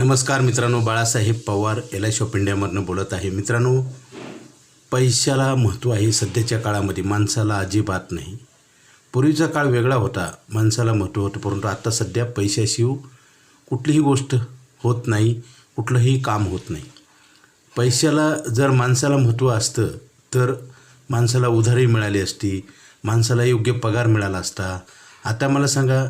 नमस्कार मित्रांनो Balasaheb Pawar L I shop इंडियामधनं बोलत आहे. मित्रांनो पैशाला महत्त्व आहे सध्याच्या काळामध्ये माणसाला अजिबात नाही. पूर्वीचा काळ वेगळा होता माणसाला महत्त्व होतं परंतु आता सध्या पैशाशिव कुठलीही गोष्ट होत नाही कुठलंही काम होत नाही. पैशाला जर माणसाला महत्त्व असतं तर माणसाला उधारी मिळाली असती माणसाला योग्य पगार मिळाला असता. आता मला सांगा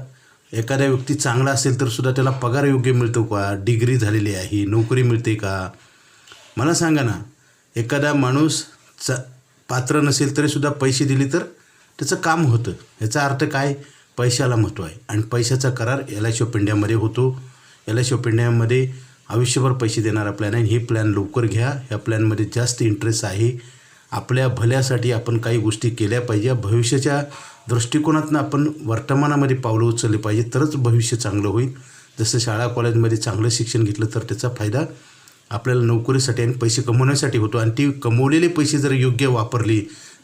एखादा व्यक्ती चांगला असेल तर सुद्धा त्याला पगार योग्य मिळतो का? डिग्री झालेली आहे नोकरी मिळते का? मला सांगा ना एखादा माणूस च पात्र नसेल तरीसुद्धा पैसे दिले तर त्याचं काम होतं. याचा अर्थ काय? पैशाला महत्त्व आहे. आणि पैशाचा करार एल आय ऑफ इंडियामध्ये होतो. एल आय ऑफ इंडियामध्ये आयुष्यभर पैसे देणारा प्लॅन आहे हे प्लॅन लवकर घ्या. ह्या प्लॅनमध्ये जास्त इंटरेस्ट आहे. आपल्या भल्यासाठी आपण काही गोष्टी केल्या पाहिजे. भविष्याच्या दृष्टिकोनातून आपण वर्तमानामध्ये पावलं उचलली पाहिजे तरच भविष्य चांगलं होईल. जसं शाळा कॉलेजमध्ये चांगलं शिक्षण घेतलं तर त्याचा फायदा आपल्याला नोकरीसाठी आणि पैसे कमवण्यासाठी होतो. आणि ती कमवलेले पैसे जर योग्य वापरली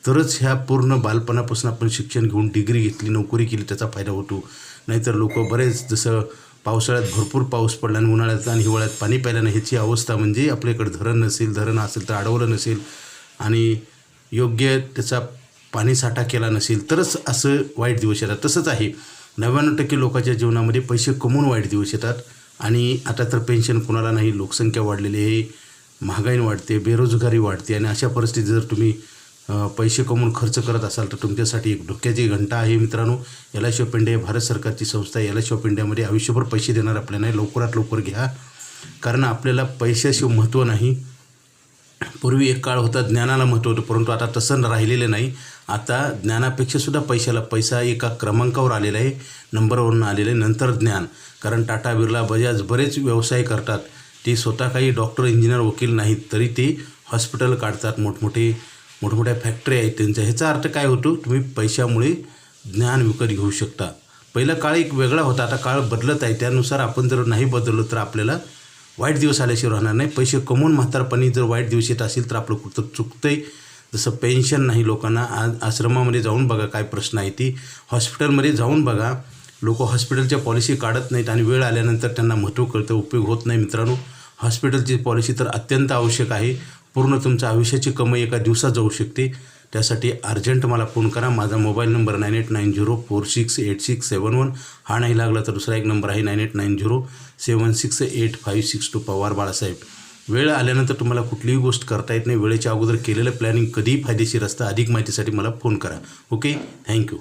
तरच ह्या पूर्ण बालपणापासून आपण शिक्षण घेऊन डिग्री घेतली नोकरी केली त्याचा फायदा होतो. नाहीतर लोक बरेच जसं पावसाळ्यात भरपूर पाऊस पडला आणि उन्हाळ्यात आणि हिवाळ्यात पाणी प्यायला नाही ह्याची अवस्था म्हणजे आपल्याकडे धरण नसेल धरण असेल तर अडवलं नसेल. आणि योग्य त्याचा पाणीसाठा केला नसेल तरच असं वाईट दिवस येतात. तसंच आहे. नव्याण्णव टक्के लोकांच्या जीवनामध्ये पैसे कमवून वाईट दिवस येतात. आणि आता तर पेन्शन कोणाला नाही लोकसंख्या वाढलेली आहे महागाई वाढते बेरोजगारी वाढते. आणि अशा परिस्थितीत जर तुम्ही पैसे कमवून खर्च करत असाल तर तुमच्यासाठी एक धोक्याची घंटा आहे मित्रांनो. L I of India Bharat सरकारची संस्था एल आय ऑफ इंडियामध्ये आयुष्यभर पैसे देणार आपल्याला नाही. लवकरात लवकर घ्या. कारण आपल्याला पैशाशिव महत्त्व नाही. पूर्वी एक काळ होता ज्ञानाला महत्त्व होतं परंतु आता तसं राहिलेलं नाही. आता ज्ञानापेक्षा सुद्धा पैशाला पैसा एका क्रमांकावर आलेला आहे नंबरवरून आलेलं आहे नंतर ज्ञान. कारण टाटा बिर्ला बजाज बरेच व्यवसाय करतात. ते स्वतः काही डॉक्टर इंजिनियर वकील नाहीत तरी ते हॉस्पिटल काढतात. मोठमोठे मोठमोठ्या फॅक्टरी आहेत त्यांच्या. ह्याचा अर्थ काय होतो? तुम्ही पैशामुळे ज्ञान विकत घेऊ शकता. पहिला काळ एक वेगळा होता. आता काळ बदलत आहे. त्यानुसार आपण जर नाही बदललो तर आपल्याला वाईट दिवस आल्याशिवाय राहणार नाही. पैसे कमवून म्हातारपणी जर वाईट दिवस येत असेल तर आपलं कुठं चुकतं आहे जसं पेन्शन नाही लोकांना आज आश्रमामध्ये जाऊन बघा काय प्रश्न आहे ती. हॉस्पिटलमध्ये जाऊन बघा. लोक हॉस्पिटलच्या पॉलिसी काढत नाहीत आणि वेळ आल्यानंतर त्यांना महत्त्व कळतं उपयोग होत नाही मित्रांनो. हॉस्पिटलची पॉलिसी तर अत्यंत आवश्यक आहे. पूर्ण तुमच्या आयुष्याची कमाई एका दिवसात जाऊ शकते. त्यासाठी अर्जंट मला फोन करा. माझा mobile number nine eight nine zero four six eight six seven one. हा नाही लागला तर दुसरा एक नंबर आहे nine eight nine zero seven six eight five six two Pawar Balasaheb. वेळ आल्यानंतर तुम्हाला कुठलीही गोष्ट करता येत नाही. वेळेच्या अगोदर केलेलं प्लॅनिंग कधीही फायदेशीर असतं. अधिक माहितीसाठी मला फोन करा. Okay thank you